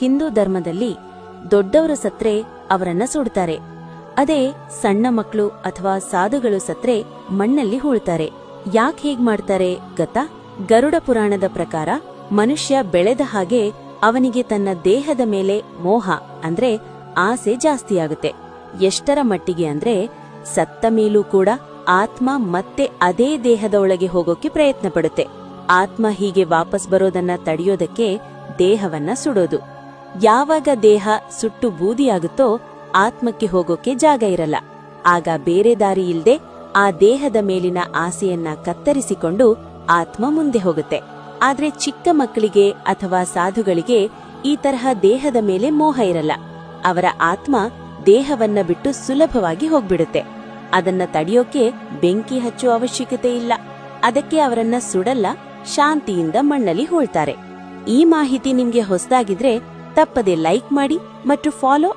ಹಿಂದೂ ಧರ್ಮದಲ್ಲಿ ದೊಡ್ಡವರು ಸತ್ರೆ ಅವರನ್ನ ಸುಡ್ತಾರೆ. ಅದೇ ಸಣ್ಣ ಮಕ್ಕಳು ಅಥವಾ ಸಾಧುಗಳು ಸತ್ರೆ ಮಣ್ಣಲ್ಲಿ ಹೂಳ್ತಾರೆ. ಯಾಕೆ ಹೇಗ್ ಮಾಡ್ತಾರೆ ಗೊತ್ತಾ? ಗರುಡ ಪುರಾಣದ ಪ್ರಕಾರ ಮನುಷ್ಯ ಬೆಳೆದ ಹಾಗೆ ಅವನಿಗೆ ತನ್ನ ದೇಹದ ಮೇಲೆ ಮೋಹ ಅಂದ್ರೆ ಆಸೆ ಜಾಸ್ತಿಯಾಗುತ್ತೆ ಎಷ್ಟರ ಮಟ್ಟಿಗೆ ಅಂದ್ರೆ ಸತ್ತ ಮೇಲೂ ಕೂಡ ಆತ್ಮ ಮತ್ತೆ ಅದೇ ದೇಹದ ಒಳಗೆ ಹೋಗೋಕೆ ಪ್ರಯತ್ನ ಪಡುತ್ತೆ. ಆತ್ಮ ಹೀಗೆ ವಾಪಸ್ ಬರೋದನ್ನ ತಡೆಯೋದಕ್ಕೆ ದೇಹವನ್ನ ಸುಡೋದು. ಯಾವಾಗ ದೇಹ ಸುಟ್ಟು ಬೂದಿಯಾಗುತ್ತೋ ಆತ್ಮಕ್ಕೆ ಹೋಗೋಕೆ ಜಾಗ ಇರಲ್ಲ. ಆಗ ಬೇರೆ ದಾರಿ ಇಲ್ದೆ ಆ ದೇಹದ ಮೇಲಿನ ಆಸೆಯನ್ನ ಕತ್ತರಿಸಿಕೊಂಡು ಆತ್ಮ ಮುಂದೆ ಹೋಗುತ್ತೆ. ಆದ್ರೆ ಚಿಕ್ಕ ಮಕ್ಕಳಿಗೆ ಅಥವಾ ಸಾಧುಗಳಿಗೆ ಈ ತರಹ ದೇಹದ ಮೇಲೆ ಮೋಹ ಇರಲ್ಲ. ಅವರ ಆತ್ಮ ದೇಹವನ್ನ ಬಿಟ್ಟು ಸುಲಭವಾಗಿ ಹೋಗ್ಬಿಡುತ್ತೆ. ಅದನ್ನ ತಡೆಯೋಕೆ ಬೆಂಕಿ ಹಚ್ಚುವ ಅವಶ್ಯಕತೆ ಇಲ್ಲ. ಅದಕ್ಕೆ ಅವರನ್ನ ಸುಡಲ್ಲ, ಶಾಂತಿಯಿಂದ ಮಣ್ಣಲ್ಲಿ ಹೋಳ್ತಾರೆ. ಈ ಮಾಹಿತಿ ನಿಮ್ಗೆ ಹೊಸದಾಗಿದ್ರೆ ತಪ್ಪದೆ ಲೈಕ್ ಮಾಡಿ ಮತ್ತು ಫಾಲೋ